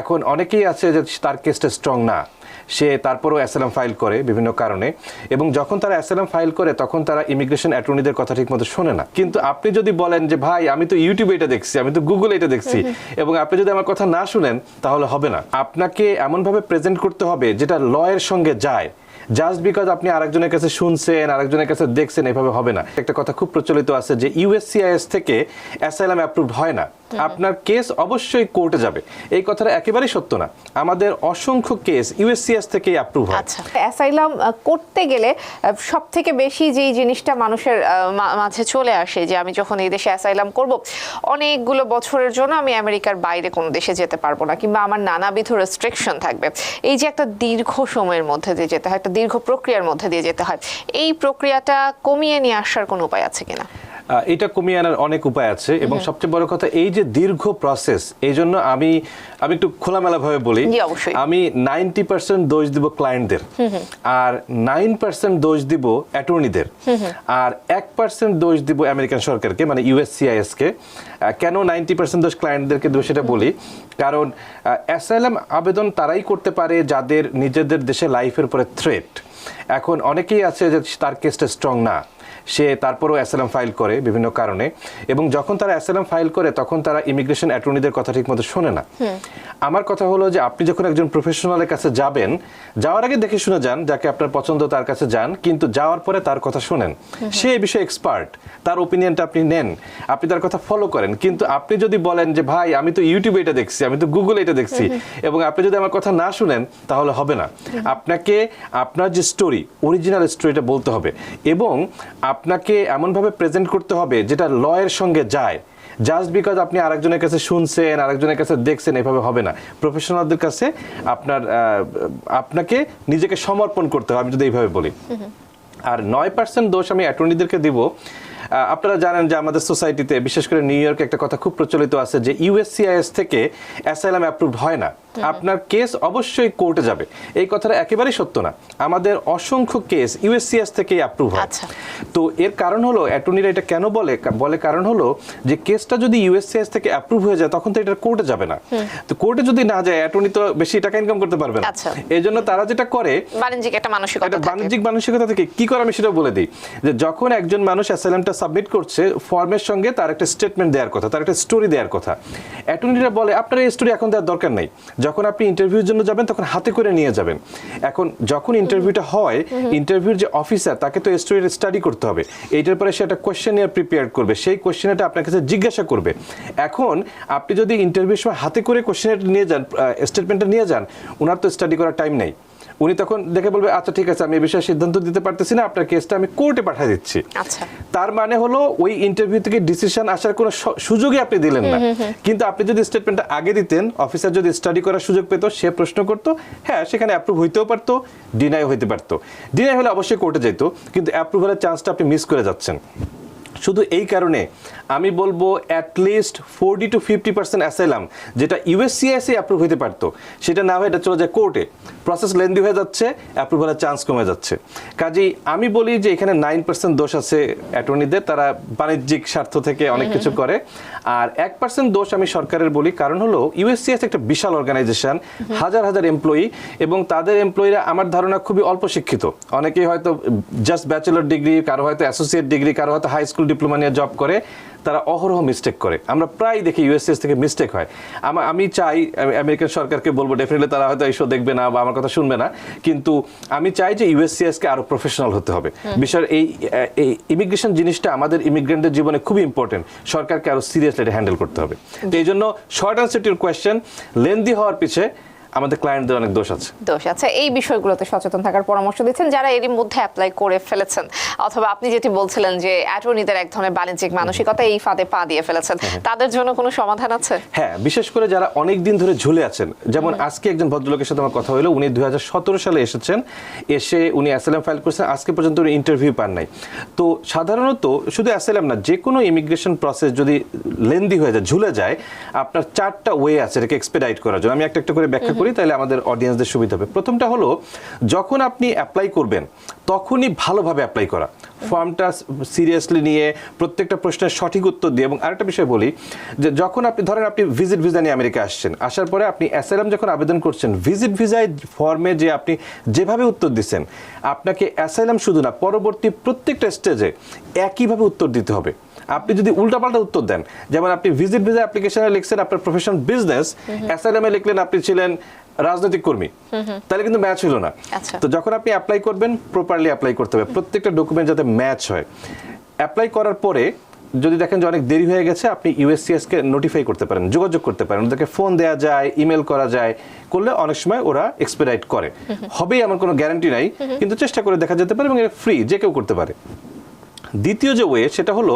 এখন অনেকেই আছে যে তার কেসটা স্ট্রং না। সে তারপরেও অ্যাসেলাম ফাইল করে বিভিন্ন কারণে। এবং যখন তারা অ্যাসেলাম ফাইল করে তখন তারা ইমিগ্রেশন অ্যাটর্নিদের কথা ঠিক মতো শোনে না। কিন্তু আপনি যদি বলেন যে ভাই আমি তো ইউটিউবে এটা দেখছি আমি তো গুগলে এটা দেখছি এবং আপনি যদি আমার কথা না শুনেন তাহলে হবে না। আপনাকে এমনভাবে প্রেজেন্ট করতে হবে যেটা লয়ের সঙ্গে যায়। জাস্ট বিকজ আপনি আরেকজনের কাছে শুনছেন আরেকজনের কাছে দেখছেন এভাবে হবে না। একটা কথা খুব প্রচলিত আছে যে ইউএসসিআইএস থেকে অ্যাসাইলাম অ্যাপ্রুভ হয় না। আপনার কেস অবশ্যই কোর্টে যাবে। এই কথাটা একেবারেই সত্য না। আমাদের অসংখ্য কেস ইউএসসিএস থেকে অ্যাপ্রুভ হয়। আচ্ছা অ্যাসাইলাম করতে গেলে সব থেকে বেশি যেই জিনিসটা মানুষের মাঝে চলে আসে যে আমি যখন এই দেশে অ্যাসাইলাম করব অনেকগুলো বছরের জন্য আমি আমেরিকার বাইরে কোনো দেশে যেতে পারব না কিংবা আমার নানাবিধ রেস্ট্রিকশন থাকবে। এই যে একটা দীর্ঘ সময়ের মধ্যে দিয়ে যেতে হয় একটা দীর্ঘ প্রক্রিয়ার মধ্যে দিয়ে যেতে হয়। এই প্রক্রিয়াটা কমিয়ে নিয়ে আসার কোনো উপায় আছে কিনা? এটা কমিয়ে আনার অনেক উপায় আছে এবং সবচেয়ে বড় কথা এই যে দীর্ঘ প্রসেস এই জন্য আমি আমি একটু খোলামেলা ভাবে বলি। আমি নাইনটি পার্সেন্ট দোষ দিব ক্লায়েন্টদের আর নাইন পার্সেন্ট দোষ দিব অ্যাটর্নিদের আর এক পার্সেন্ট দোষ দিব আমেরিকান সরকারকে মানে ইউএসসিআইএস কে কেন নাইনটি পার্সেন্ট দোষ ক্লায়েন্টদেরকে দেবো সেটা বলি? কারণ অ্যাসাইলাম আবেদন তারাই করতে পারে যাদের নিজেদের দেশে লাইফের উপরে থ্রেট এখন অনেকেই আছে যে তার কেসটা স্ট্রং না। সে তারপরেও অ্যাসালাম ফাইল করে বিভিন্ন কারণে। এবং যখন তারা অ্যাসালাম ফাইল করে তখন তারা ইমিগ্রেশন অ্যাটর্নিদের কথা ঠিক মতো শোনে না। আমার কথা হলো যে আপনি যখন একজন প্রফেশনালের কাছে যাবেন যাওয়ার আগে দেখে শুনে যান যাকে আপনার পছন্দ তার কাছে যান কিন্তু যাওয়ার পরে তার কথা শোনেন। সে এই বিষয়ে এক্সপার্ট তার ওপিনিয়নটা আপনি নেন আপনি তার কথা ফলো করেন। কিন্তু আপনি যদি বলেন যে ভাই আমি তো ইউটিউবে এটা দেখছি আমি তো গুগলে এটা দেখছি এবং আপনি যদি আমার কথা না শুনেন তাহলে হবে না। আপনাকে আপনার যে স্টোরি অরিজিনাল স্টোরিটা বলতে হবে। এবং আপনাকে এমনভাবে প্রেজেন্ট করতে হবে যেটা লয়ের সঙ্গে যায়। জাস্ট বিকজ আপনি আরেকজনের কাছে শুনছেন, আরেকজনের কাছে দেখছেন, এভাবে হবে না। প্রফেশনালদের কাছে আপনার আপনাকে নিজেকে সমর্পণ করতে হবে, আমি যদি এইভাবে বলি। আর নয় পার্সেন্ট দোষ আমি অ্যাটর্নিদেরকে দিব। আপনারা জানেন যে আমাদের সোসাইটিতে বিশেষ করে নিউ ইয়র্কে একটা কথা খুব প্রচলিত আছে যে ইউএসসিআইএস থেকে অ্যাসাইলাম অ্যাপ্রুভড হয় না। আপনার কেস অবশ্যই কোর্টে যাবে। এই কথাটা একেবারেই সত্য না। আমাদের অসংখ্য কেস ইউএসসিএস থেকেই অ্যাপ্রুভ হয়। আচ্ছা। তো এর কারণ হলো অ্যাটর্নিরা এটা কেন বলে? বলে কারণ হলো যে কেসটা যদি ইউএসসিএস থেকে অ্যাপ্রুভ হয়ে যায় তখন তো এটা কোর্টে যাবে না। তো কোর্টে যদি না যায় অ্যাটর্নি তো বেশি টাকা ইনকাম করতে পারবে না। আচ্ছা। এই জন্য তারা যেটা করে বাণিজ্যিক একটা মানসিকতা বাণিজ্যিক মানসিকতা থেকে কি করে আমি সেটা বলে দিই। যে যখন একজন মানুষ অ্যাসাইলামটা সাবমিট করছে ফর্মের সঙ্গে তার একটা স্টেটমেন্ট দেওয়ার কথা তার একটা স্টোরি দেওয়ার কথা। অ্যাটর্নিরা বলে আপনার এই স্টোরি এখন দেওয়ার দরকার নেই। যখন আপনি ইন্টারভিউর জন্য যাবেন, তখন হাতে করে নিয়ে যাবেন। এখন যখন ইন্টারভিউটা হয় ইন্টারভিউর যে অফিসার তাকে তো স্টোরির স্টাডি করতে হবে। এইটার পরে সে একটা কোয়েশ্চেনিয়ার প্রিপেয়ার করবে। সেই কোয়েশ্চেনটা আপনার কাছে জিজ্ঞাসা করবে। এখন আপনি যদি ইন্টারভিউর সময় হাতে করে কোয়েশ্চেনটা নিয়ে যান স্টেটমেন্টটা নিয়ে যান ওনার তো স্টাডি করার টাইম নেই। উনি তখন দেখে বলবে আচ্ছা ঠিক আছে আমি এই বিষয়ে সিদ্ধান্ত দিতে পারতেছি না আপনার কেসটা আমি কোর্টে পাঠিয়ে দিচ্ছি। আচ্ছা। তার মানে হলো ওই ইন্টারভিউ থেকে ডিসিশন আসার কোনো সুযোগই আপনি দিলেন না। কিন্তু আপনি যদি স্টেটমেন্টটা আগে দিতেন অফিসার যদি স্টাডি করার সুযোগ পেত সে প্রশ্ন করতো হ্যাঁ সেখানে অ্যাপ্রুভ হইতেও পারতো ডিনাই হইতে পারতো। ডিনাই হলে অবশ্যই কোর্টে যেত কিন্তু অ্যাপ্রুভালের চান্সটা আপনি মিস করে যাচ্ছেন। শুধু এই কারণে আমি বলব at least forty two fifty percent asylum যেটা ইউএসসিএসে অ্যাপ্রুভ হতে পারতো। সেটা না হয়ে এটা চলে যায় কোর্টে প্রসেস লেন্দি হয়ে যাচ্ছে অ্যাপ্রুভালের চান্স কমে যাচ্ছে। কাজেই আমি বলি যে এখানে নাইন পার্সেন্ট দোষ আছে অ্যাটর্নিদের তারা বাণিজ্যিক স্বার্থ থেকে অনেক কিছু করে। আর এক পার্সেন্ট দোষ আমি সরকারের বলি কারণ হলো ইউএসসিএস একটা বিশাল অর্গানাইজেশন হাজার হাজার এমপ্লয়ি এবং তাদের এমপ্লয়িরা আমার ধারণা খুবই অল্প শিক্ষিত। অনেকেই হয়তো জাস্ট ব্যাচেলর ডিগ্রি কারও হয়তো অ্যাসোসিয়েট ডিগ্রি কারও হয়তো হাই স্কুল ডিপ্লোমা নিয়ে জব করে তারা অহরহ মিস্টেক করে। আমরা প্রায় দেখি ইউএসএস থেকে মিস্টেক হয়। আমা- আমি চাই আমেরিকান সরকারকে বলব ডেফিনেটলি তারা হয়তো এই শো দেখবে না বা আমার কথা শুনবে না। কিন্তু আমি চাই যে ইউএসসিএস আরও প্রফেশনাল হতে হবে। বিষয় এই এই ইমিগ্রেশন জিনিসটা আমাদের ইমিগ্রেন্টের জীবনে খুবই ইম্পর্টেন্ট সরকারকে আরও সিরিয়াসলি এটা হ্যান্ডেল করতে হবে। তো এই জন্য short answer to question lengthy হওয়ার পিছে আমাদের ক্লায়েন্টদের অনেক দোষ আছে। দোষ আছে। এই বিষয়গুলোতে সচেতন থাকার পরামর্শ দিচ্ছেন যারা এরই মধ্যে অ্যাপ্লাই করে ফেলেছেন। অথবা আপনি যেটি বলছিলেন যে অ্যাটর্নিদের এক ধরনের বাণিজ্যিক মানসিকতা এই ফাঁদে পা দিয়ে ফেলেছেন। তাদের জন্য কোনো সমাধান আছে? হ্যাঁ বিশেষ করে যারা অনেক দিন ধরে ঝুলে আছেন যেমন আজকে একজন ভদ্রলোকের সাথে আমার কথা হলো উনি দুই হাজার সতেরো সালে এসেছেন এসে উনি অ্যাসাইলাম ফাইল করেছেন আজকে পর্যন্ত উনি ইন্টারভিউ পান নাই। তো সাধারণত শুধু অ্যাসাইলাম না যে কোনো ইমিগ্রেশন প্রসেস যদি লেন্দি হয়ে যায় ঝুলে যায় আপনার চারটা ওয়ে আছে এটাকে এক্সপেডাইট করার জন্য। আমি একটা একটা করে ব্যাখ্যা করি, তাহলে আমাদের অডিয়েন্সদের সুবিধা হবে। প্রথমটা হলো, যখন আপনি অ্যাপ্লাই করবেন, তখনই ভালোভাবে অ্যাপ্লাই করা। ফর্মটা সিরিয়াসলি নিয়ে প্রত্যেকটা প্রশ্নের সঠিক উত্তর দিয়ে এবং আরেকটা বিষয় বলি যে যখন আপনি ধরেন আপনি ভিজিট ভিসা নিয়ে আমেরিকা আসছেন আসার পরে আপনি অ্যাসাইলাম যখন আবেদন করছেন ভিজিট ভিসায় ফর্মে যে আপনি যেভাবে উত্তর দিচ্ছেন আপনাকে অ্যাসাইলাম শুধু না পরবর্তী প্রত্যেকটা স্টেজে একইভাবে উত্তর দিতে হবে। আপনি যদি উল্টাপাল্টা উত্তর দেন যেমন আপনি ভিজিট ভিসা অ্যাপ্লিকেশনে লিখছেন আপনার প্রফেশন বিজনেস অ্যাসাইলামে লিখলেন আপনি ছিলেন রাজনৈতিক কর্মী। তাহলে কিন্তু ম্যাচ হলো না। আচ্ছা। তো যখন আপনি অ্যাপ্লাই করবেন প্রপারলি অ্যাপ্লাই করতে হবে। প্রত্যেকটা ডকুমেন্ট যাতে ম্যাচ হয়। অ্যাপ্লাই করার পরে যদি দেখেন যে অনেক দেরি হয়ে গেছে আপনি ইউএসসিএস কে নোটিফাই করতে পারেন যোগাযোগ করতে পারেন। ওদেরকে ফোন দেওয়া যায় ইমেল করা যায় করলে অনেক সময় ওরা এক্সপেরাইট করে। হবেই আমার কোনো গ্যারান্টি নাই কিন্তু চেষ্টা করে দেখা যেতে পারে এবং এটা ফ্রি যে কেউ করতে পারে। দ্বিতীয় যে ওয়ে সেটা হলো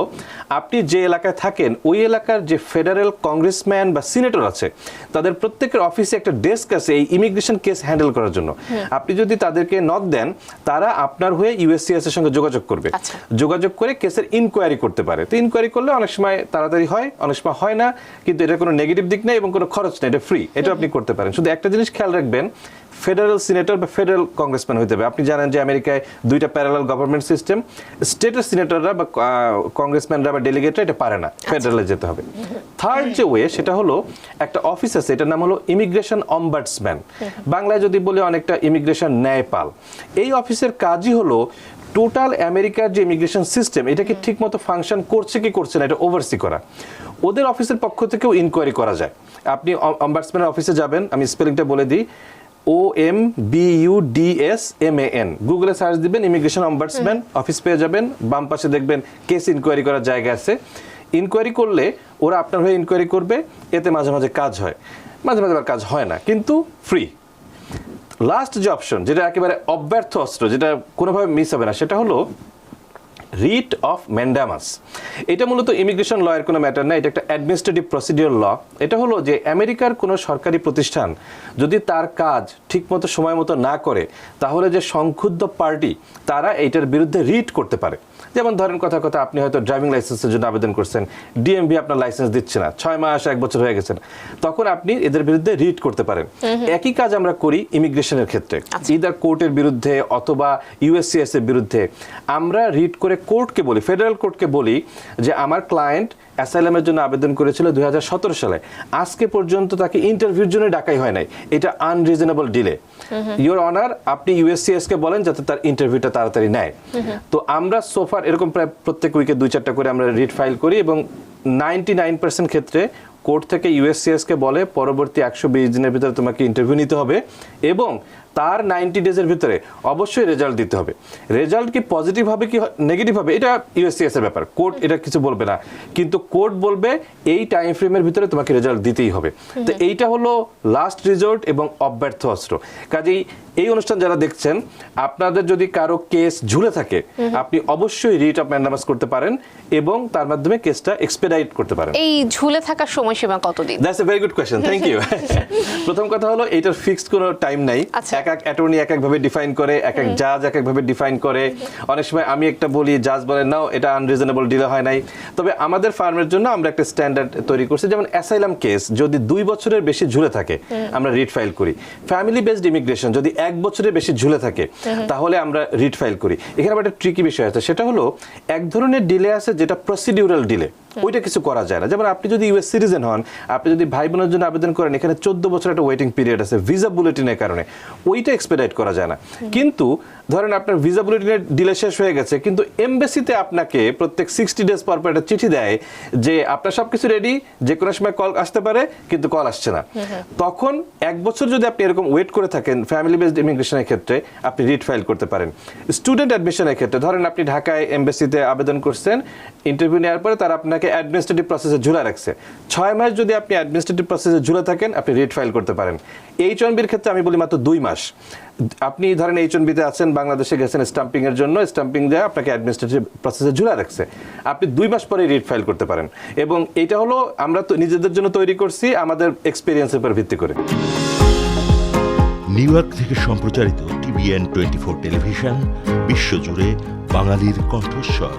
আপনি যে এলাকায় থাকেন ওই এলাকার যে ফেডারেল কংগ্রেসম্যান বা সিনেটর আছে তাদের প্রত্যেকের অফিসে একটা ডেস্ক আছে এই ইমিগ্রেশন কেস হ্যান্ডেল করার জন্য। আপনি যদি তাদেরকে নক দেন তারা আপনার হয়ে ইউএসসিএস এর সঙ্গে যোগাযোগ করবে। আচ্ছা। যোগাযোগ করে কেসের ইনকোয়ারি করতে পারে। তো ইনকোয়ারি করলে অনেক সময় তাড়াতাড়ি হয় অনেক সময় হয় না কিন্তু এটা কোনো নেগেটিভ দিক নেই এবং কোনো খরচ নেই এটা ফ্রি এটা আপনি করতে পারেন। শুধু একটা জিনিস খেয়াল রাখবেন ফেডারেল সিনেটর বা ফেডারেল কংগ্রেসম্যান হতে হবে। আপনি জানেন যে আমেরিকায় দুইটা প্যারালাল গভর্নমেন্ট সিস্টেম স্টেটের সিনেটররা বা কংগ্রেসম্যানরা বা ডেলিগেটরা এটা পারে না ফেডারেলে যেতে হবে। থার্ড যে ওয়ে সেটা হলো একটা অফিস আছে এটার নাম হলো ইমিগ্রেশন অম্বার্টসম্যান বাংলায় যদি বলি অনেকটা ইমিগ্রেশন ন্যায়পাল। এই অফিসের কাজই হলো টোটাল আমেরিকার যে ইমিগ্রেশন সিস্টেম এটাকে ঠিকমতো ফাংশন করছে কি করছে না এটা ওভারসি করা। ওদের অফিসের পক্ষ থেকেও ইনকোয়ারি করা যায়। আপনি অম্বার্টসম্যানের অফিসে যাবেন আমি স্পেলিংটা বলে দিই। O M B U D S M A N গুগলে সার্চ দিবেন ইমিগ্রেশন অম্বার্সম্যান অফিস পেয়ে যাবেন, বাম পাশে দেখবেন কেস ইনকোয়ারি করার জায়গা আছে। ইনকোয়ারি করলে ওরা আপনার হয়ে ইনকোয়ারি করবে, এতে মাঝে মাঝে কাজ হয়। মাঝে মাঝে কাজ হয় না, কিন্তু ফ্রি লাস্ট যে অপশন যেটা একেবারে অব্যর্থ অস্ত্র, যেটা কোনোভাবে মিস হবে না, সেটা হলো রিট অফ ম্যান্ডামাস এটা মূলত ইমিগ্রেশন লয়ের কোনো ম্যাটার না, এটা একটা অ্যাডমিনিস্ট্রেটিভ প্রসিডিওর ল এটা হলো যে আমেরিকার কোনো সরকারি প্রতিষ্ঠান যদি তার কাজ ঠিকমতো সময় মতো না করে, তাহলে যে সংক্ষুব্ধ পার্টি তারা এইটার বিরুদ্ধে রিট করতে পারে। যেমন ধরেন কথা কথা আপনি হয়তো ড্রাইভিং লাইসেন্সের জন্য আবেদন করছেন ডিএমভি আপনার লাইসেন্স দিচ্ছে না ছয় মাস এক বছর হয়ে গেছেন তখন আপনি এদের বিরুদ্ধে রিট করতে পারেন। একই কাজ আমরা করি ইমিগ্রেশনের ক্ষেত্রে ইদার কোর্টের বিরুদ্ধে অথবা ইউএসসিএস এর বিরুদ্ধে। আমরা রিট করে কোর্টকে বলি ফেডারেল কোর্টকে বলি যে আমার ক্লায়েন্ট অ্যাসাইলামের জন্য আবেদন করেছিল দুই হাজার সতেরো সালে। আজকে পর্যন্ত তাকে ইন্টারভিউর জন্য ডাকাই হয় নাই। এটা আনরিজনেবল ডিলে ইওর অনার আপনি ইউএসসিএস কে বলেন যাতে তার ইন্টারভিউটা তাড়াতাড়ি নেয়। তো আমরা সোফার এরকম প্রায় প্রত্যেক উইকে দুই চারটা করে আমরা রিট ফাইল করি এবং নাইনটি নাইন পার্সেন্ট ক্ষেত্রে কোর্ট থেকে ইউএসসিএস কে বলে পরবর্তী একশো বিশ দিনের ভিতরে তোমাকে ইন্টারভিউ নিতে হবে। এবং তার নাইনটি ডেজের ভিতরে অবশ্যই রেজাল্ট দিতে হবে। রেজাল্ট কি পজিটিভ হবে কি নেগেটিভ হবে এটা ইউএসসিএস এর ব্যাপার। কোর্ট এটা কিছু বলবে না। কিন্তু কোর্ট বলবে এই টাইম ফ্রেমের ভিতরে তোমাকে রেজাল্ট দিতেই হবে। তো এইটা হলো লাস্ট রিজল্ট এবং অব্যর্থ অস্ত্র। কাজেই এই অনুষ্ঠান যারা দেখছেন আপনাদের যদি কারও কেস ঝুলে থাকে আপনি অবশ্যই রিট অফ ম্যান্ডামাস করতে পারেন এবং তার মাধ্যমে কেসটা এক্সপেডাইট করতে পারেন। এই ঝুলে থাকার সময়সীমা কতদিন? That's a very good question thank you প্রথম কথা হলো এটার ফিক্সড কোনো টাইম নাই। আচ্ছা। এক এক অ্যাটর্নি এক এক ভাবে ডিফাইন করে এক এক জাজ এক এক ভাবে ডিফাইন করে। অনেক সময় আমি একটা বলি জাজ বলে নাও এটা আনরিজনেবল ডিলে হয় নাই। তবে আমাদের ফার্মের জন্য আমরা একটা স্ট্যান্ডার্ড তৈরি করছি যেমন অ্যাসাইলাম কেস যদি দুই বছরের বেশি ঝুলে থাকে আমরা রিট ফাইল করি। ফ্যামিলি বেসড ইমিগ্রেশন যদি এক বছরের বেশি ঝুলে থাকে তাহলে আমরা রিট ফাইল করি। এখানে একটা ট্রিকি বিষয় আছে সেটা হলো এক ধরনের ডিলে আছে যেটা প্রসিডিউরাল ডিলে ওইটা কিছু করা যায় না। যেমন আপনি যদি ইউএস সিটিজেন হন আপনি যদি ভাই বোনের জন্য আবেদন করেন এখানে চোদ্দ বছর একটা ওয়েটিং পিরিয়ড আছে ভিসা বুলেটিনের কারণে। ওইটা এক্সপেডাইট করা যায় না। কিন্তু ধরেন আপনার ভিসা বুলেটিনের ডিলে শেষ হয়ে গেছে কিন্তু এমবেসিতে আপনাকে প্রত্যেক সিক্সটি ডেজ পর পর একটা চিঠি দেয় যে আপনার সবকিছু রেডি যে কোনো সময় কল আসতে পারে কিন্তু কল আসছে না। তখন এক বছর যদি আপনি এরকম ওয়েট করে থাকেন ফ্যামিলি বেসড ইমিগ্রেশনের ক্ষেত্রে আপনি রিট ফাইল করতে পারেন। স্টুডেন্ট অ্যাডমিশনের ক্ষেত্রে ধরেন আপনি ঢাকায় এমবেসিতে আবেদন করছেন ইন্টারভিউ নেওয়ার পরে তারা আপনাকে অ্যাডমিনিস্ট্রেটিভ প্রসেসে ঝুলা রাখছে। ছয় মাস যদি আপনি অ্যাডমিনিস্ট্রেটিভ প্রসেসে ঝুলে থাকেন, আপনি রিট ফাইল করতে পারেন। এইচ ওয়ান বির ক্ষেত্রে আমি বলি মাত্র দুই মাস। আপনি ধরেন এইচ ওয়ান বিতে আছেন, বাংলাদেশে গেছেন স্টাম্পিং এর জন্য স্টাম্পিং দেয় আপনাকে অ্যাডমিনিস্ট্রেটিভ প্রসেসে ঝুলা রাখছে। আপনি দুই মাস পরে রিট ফাইল করতে পারেন। এবং এটা হলো আমরা তো নিজেদের জন্য তৈরি করছি, আমাদের এক্সপিরিয়েন্সের উপর ভিত্তি করে। নিউ ইয়র্ক থেকে সম্প্রচারিত টিভিএন টোয়েন্টি ফোর টেলিভিশন, বিশ্বজুড়ে বাঙালির কণ্ঠস্বর।